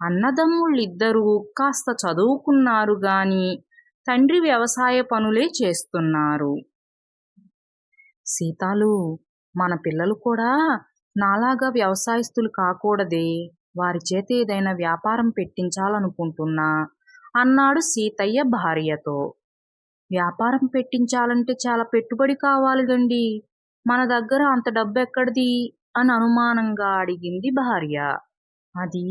అన్నదమ్ముళ్ళిద్దరూ కాస్త చదువుకున్నారు గాని తండ్రి వ్యవసాయ పనులే చేస్తున్నారు. సీతాలు మన పిల్లలు కూడా నాలాగా వ్యవసాయస్తులు కాకూడదే వారి చేత ఏదైనా వ్యాపారం పెట్టించాలనుకుంటున్నా అన్నాడు సీతయ్య భార్యతో. వ్యాపారం పెట్టించాలంటే చాలా పెట్టుబడి కావాలిగండి మన దగ్గర అంత డబ్బు ఎక్కడిది అని అనుమానంగా అడిగింది భార్య. అది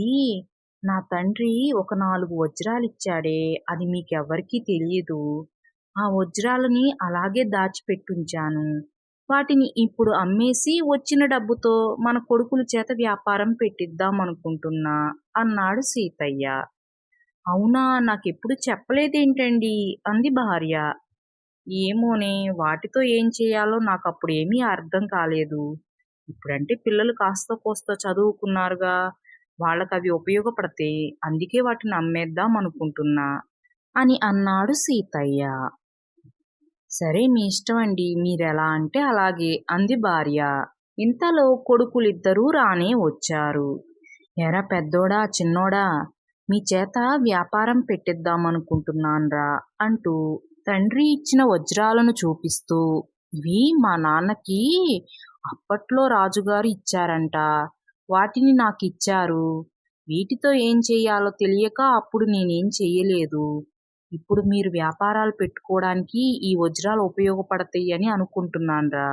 నా తండ్రి ఒక నాలుగు వజ్రాలు ఇచ్చాడే అది మీకెవ్వరికీ తెలియదు. ఆ వజ్రాలని అలాగే దాచిపెట్టుంచాను. వాటిని ఇప్పుడు అమ్మేసి వచ్చిన డబ్బుతో మన కొడుకుల చేత వ్యాపారం పెట్టిద్దాం అనుకుంటున్నా అన్నాడు సీతయ్య. అవునా నాకెప్పుడు చెప్పలేదేంటండి? అంది భార్య. ఏమోనే వాటితో ఏం చేయాలో నాకు అప్పుడు అర్థం కాలేదు. ఇప్పుడంటే పిల్లలు కాస్త కోస్త చదువుకున్నారుగా. వాళ్ళకి అవి ఉపయోగపడతాయి అందుకే వాటిని అమ్మేద్దాం అనుకుంటున్నా అని అన్నాడు సీతయ్య. సరే మీ ఇష్టం అండి. మీరెలా అంటే అలాగే అంది భార్య. ఇంతలో కొడుకులిద్దరూ రానే వచ్చారు. ఎరా పెద్దోడా చిన్నోడా? మీ చేత వ్యాపారం పెట్టిద్దామనుకుంటున్నాన్రా అంటూ తండ్రి ఇచ్చిన వజ్రాలను చూపిస్తూ ఇవి మా నాన్నకి అప్పట్లో రాజుగారు ఇచ్చారంట. వాటిని నాకు ఇచ్చారు వీటితో ఏం చెయ్యాలో తెలియక అప్పుడు నేనేం చెయ్యలేదు. ఇప్పుడు మీరు వ్యాపారాలు పెట్టుకోవడానికి ఈ వజ్రాలు ఉపయోగపడతాయి అని అనుకుంటున్నాన్రా.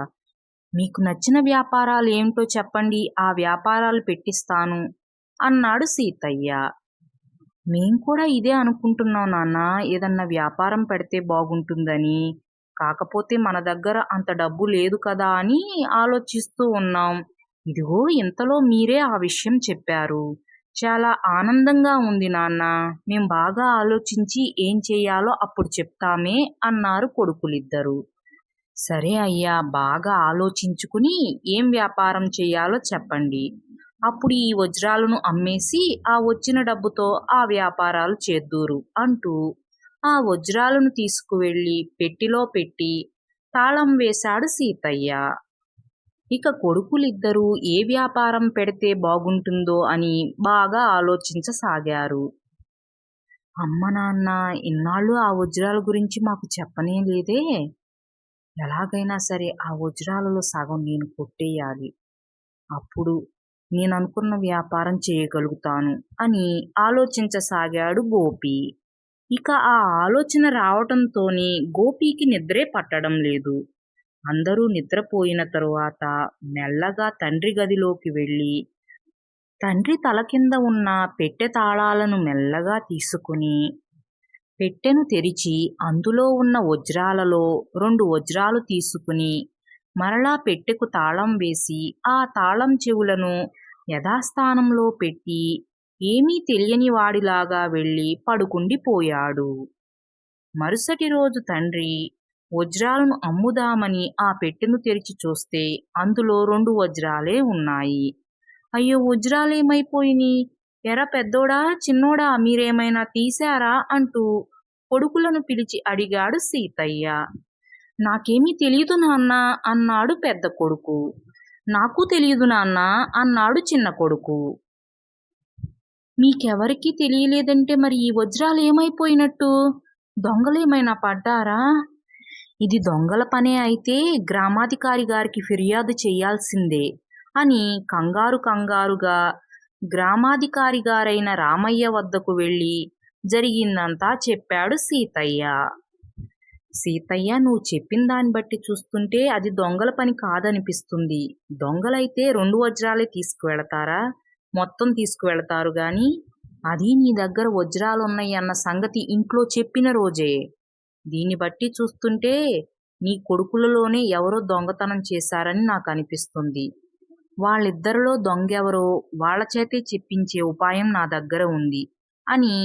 మీకు నచ్చిన వ్యాపారాలు ఏమిటో చెప్పండి ఆ వ్యాపారాలు పెట్టిస్తాను అన్నాడు సీతయ్య. మేం కూడా ఇదే అనుకుంటున్నాం నాన్న ఏదన్నా వ్యాపారం పెడితే బాగుంటుందని. కాకపోతే మన దగ్గర అంత డబ్బు లేదు కదా అని ఆలోచిస్తూ ఉన్నాం. ఇదిగో ఇంతలో మీరే ఆ విషయం చెప్పారు. చాలా ఆనందంగా ఉంది నాన్న. మేం బాగా ఆలోచించి ఏం చేయాలో అప్పుడు చెప్తామే అన్నారు కొడుకులిద్దరూ. సరే అయ్యా బాగా ఆలోచించుకుని ఏం వ్యాపారం చేయాలో చెప్పండి. అప్పుడు ఈ వజ్రాలను అమ్మేసి ఆ వచ్చిన డబ్బుతో ఆ వ్యాపారాలు చేద్దూరు అంటూ ఆ వజ్రాలను తీసుకువెళ్ళి పెట్టిలో పెట్టి తాళం వేశాడు సీతయ్య. ఇక కొడుకులిద్దరూ ఏ వ్యాపారం పెడితే బాగుంటుందో అని బాగా ఆలోచించసాగారు. అమ్మ నాన్న ఇన్నాళ్ళు ఆ వజ్రాల గురించి మాకు చెప్పనే లేదే. ఎలాగైనా సరే ఆ వజ్రాలలో సగం నేను కొట్టేయాలి. అప్పుడు నేను అనుకున్న వ్యాపారం చేయగలుగుతాను అని ఆలోచించసాగాడు గోపి. ఇక ఆ ఆలోచన రావటంతోనే గోపికి నిద్రే పట్టడం లేదు. అందరూ నిద్రపోయిన తరువాత మెల్లగా తండ్రి గదిలోకి వెళ్ళి తండ్రి తల కింద ఉన్న పెట్టె తాళాలను మెల్లగా తీసుకుని పెట్టెను తెరిచి అందులో ఉన్న వజ్రాలలో రెండు వజ్రాలు తీసుకుని మరలా పెట్టెకు తాళం వేసి ఆ తాళం చెవులను యథాస్థానంలో పెట్టి ఏమీ తెలియని వాడిలాగా వెళ్ళి పడుకుండిపోయాడు. మరుసటి రోజు తండ్రి వజ్రాలను అమ్ముదామని ఆ పెట్టెను తెరిచి చూస్తే అందులో రెండు వజ్రాలే ఉన్నాయి. అయ్యో వజ్రాలేమైపోయినాయి ఎర పెద్దోడా చిన్నోడా మీరేమైనా తీశారా అంటూ కొడుకులను పిలిచి అడిగాడు సీతయ్య. నాకేమీ తెలియదు నాన్న అన్నాడు పెద్ద కొడుకు. నాకు తెలియదు నాన్న అన్నాడు చిన్న కొడుకు. మీకెవరికీ తెలియలేదంటే మరి ఈ వజ్రాలు ఏమైపోయినట్టు దొంగలేమైనా పడ్డారా? ఇది దొంగల పనే అయితే గ్రామాధికారి గారికి ఫిర్యాదు చేయాల్సిందే అని కంగారు కంగారుగా గ్రామాధికారి గారైన రామయ్య వద్దకు వెళ్ళి జరిగిందంతా చెప్పాడు సీతయ్య. సీతయ్య నువ్వు చెప్పిన దాన్ని బట్టి చూస్తుంటే అది దొంగల పని కాదనిపిస్తుంది. దొంగలైతే రెండు వజ్రాలే తీసుకువెళతారా? మొత్తం తీసుకువెళతారు గాని అది నీ దగ్గర వజ్రాలున్నాయి అన్న సంగతి ఇంట్లో చెప్పిన రోజే. దీన్ని బట్టి చూస్తుంటే నీ కొడుకులలోనే ఎవరో దొంగతనం చేశారని నాకు అనిపిస్తుంది. వాళ్ళిద్దరిలో దొంగెవరో వాళ్ళ చేతే చెప్పించే ఉపాయం నా దగ్గర ఉంది అని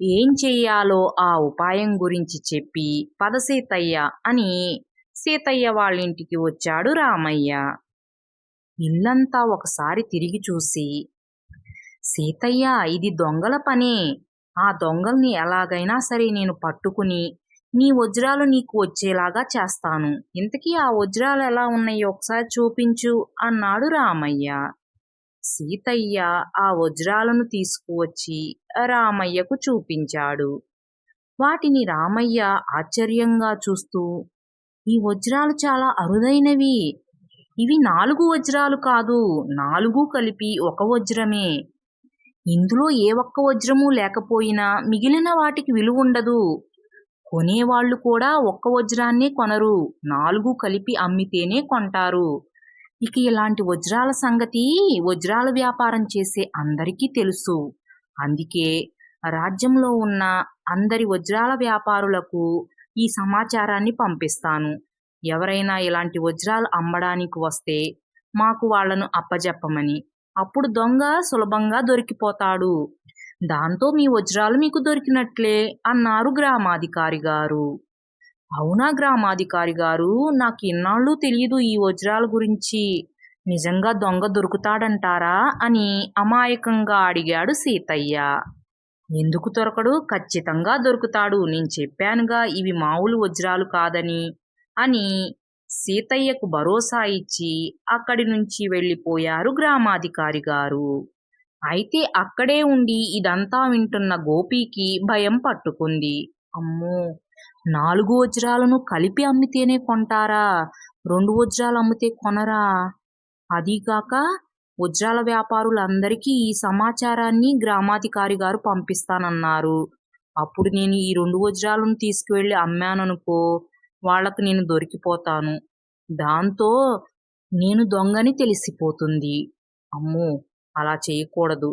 ఏం చెయ్యాలో ఆ ఉపాయం గురించి చెప్పి పద సీతయ్య అని సీతయ్య వాళ్ళింటికి వచ్చాడు రామయ్య. ఇల్లంతా ఒకసారి తిరిగి చూసి సీతయ్య ఇది దొంగల పనే. ఆ దొంగల్ని ఎలాగైనా సరే నేను పట్టుకుని నీ వజ్రాలు నీకు వచ్చేలాగా చేస్తాను. ఇంతకీ ఆ వజ్రాలు ఎలా ఉన్నాయో ఒకసారి చూపించు అన్నాడు రామయ్య. సీతయ్య ఆ వజ్రాలను తీసుకువచ్చి రామయ్యకు చూపించాడు. వాటిని రామయ్య ఆశ్చర్యంగా చూస్తూ ఈ వజ్రాలు చాలా అరుదైనవి. ఇవి నాలుగు వజ్రాలు కాదు నాలుగు కలిపి ఒక వజ్రమే. ఇందులో ఏ ఒక్క వజ్రము లేకపోయినా మిగిలిన వాటికి విలువ ఉండదు కొనేవాళ్ళు కూడా ఒక్క వజ్రాన్నే కొనరు. నాలుగు కలిపి అమ్మితేనే కొంటారు. ఇక ఇలాంటి వజ్రాల సంగతి వజ్రాల వ్యాపారం చేసే అందరికీ తెలుసు. అందుకే రాజ్యంలో ఉన్న అందరి వజ్రాల వ్యాపారులకు ఈ సమాచారాన్ని పంపిస్తాను. ఎవరైనా ఇలాంటి వజ్రాలు అమ్మడానికి వస్తే మాకు వాళ్ళను అప్పజెప్పమని. అప్పుడు దొంగ సులభంగా దొరికిపోతాడు. దాంతో మీ వజ్రాలు మీకు దొరికినట్లే అన్నారు గ్రామాధికారి గారు. అవునా గ్రామాధికారి గారు నాకు ఇన్నాళ్ళు తెలియదు ఈ వజ్రాల గురించి. నిజంగా దొంగ దొరుకుతాడంటారా అని అమాయకంగా అడిగాడు సీతయ్య. ఎందుకు దొరకడు? ఖచ్చితంగా దొరుకుతాడు. నేను చెప్పానుగా ఇవి మామూలు వజ్రాలు కాదని అని సీతయ్యకు భరోసా ఇచ్చి అక్కడి నుంచి వెళ్ళిపోయారు గ్రామాధికారి గారు. అయితే అక్కడే ఉండి ఇదంతా వింటున్న గోపీకి భయం పట్టుకుంది. అమ్మో! నాలుగు వజ్రాలను కలిపి అమ్మితేనే కొంటారా? రెండు వజ్రాలు అమ్మితే కొనరా? అదీగాక వజ్రాల వ్యాపారులందరికీ ఈ సమాచారాన్ని గ్రామాధికారి గారు పంపిస్తానన్నారు. అప్పుడు నేను ఈ రెండు వజ్రాలను తీసుకువెళ్ళి అమ్మాననుకో వాళ్ళకు నేను దొరికిపోతాను. దాంతో నేను దొంగని తెలిసిపోతుంది. అమ్మో! అలా చేయకూడదు.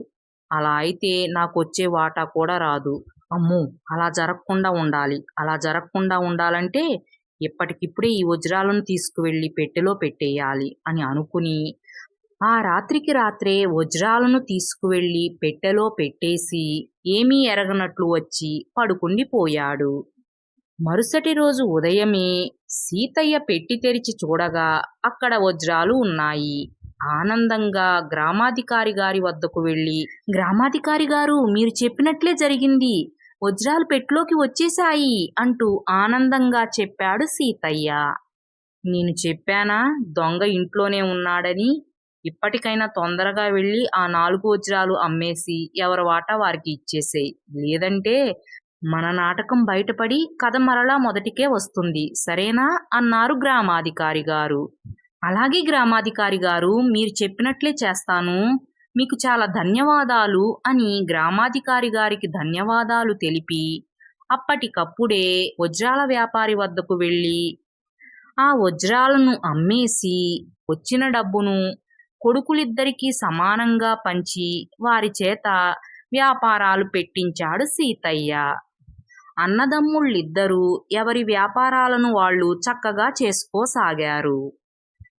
అలా అయితే నాకు వచ్చే వాటా కూడా రాదు. అమ్మో! అలా జరగకుండా ఉండాలి. అలా జరగకుండా ఉండాలంటే ఇప్పటికిప్పుడే ఈ వజ్రాలను తీసుకువెళ్ళి పెట్టెలో పెట్టేయాలి అని అనుకుని ఆ రాత్రికి రాత్రే వజ్రాలను తీసుకువెళ్ళి పెట్టెలో పెట్టేసి ఏమీ ఎరగనట్లు వచ్చి పడుకుండిపోయాడు. మరుసటి రోజు ఉదయమే సీతయ్య పెట్టి తెరిచి చూడగా అక్కడ వజ్రాలు ఉన్నాయి. ఆనందంగా గ్రామాధికారి గారి వద్దకు వెళ్ళి గ్రామాధికారి గారు మీరు చెప్పినట్లే జరిగింది. వజ్రాలు పెట్టులోకి వచ్చేశాయి అంటూ ఆనందంగా చెప్పాడు సీతయ్య. నేను చెప్పానా? దొంగ ఇంట్లోనే ఉన్నాడని. ఇప్పటికైనా తొందరగా వెళ్ళి ఆ నాలుగు వజ్రాలు అమ్మేసి ఎవరి వాటా వారికి ఇచ్చేసేయి. లేదంటే మన నాటకం బయటపడి కథ మరలా మొదటికే వస్తుంది. సరేనా? అన్నారు గ్రామాధికారి గారు. అలాగే గ్రామాధికారి గారు మీరు చెప్పినట్లే చేస్తాను. మీకు చాలా ధన్యవాదాలు అని గ్రామాధికారి గారికి ధన్యవాదాలు తెలిపి అప్పటికప్పుడే వజ్రాల వ్యాపారి వద్దకు వెళ్ళి ఆ వజ్రాలను అమ్మేసి వచ్చిన డబ్బును కొడుకులిద్దరికీ సమానంగా పంచి వారి చేత వ్యాపారాలు పెట్టించాడు సీతయ్య. అన్నదమ్ముళ్ళిద్దరూ ఎవరి వ్యాపారాలను వాళ్ళు చక్కగా చేసుకోసాగారు.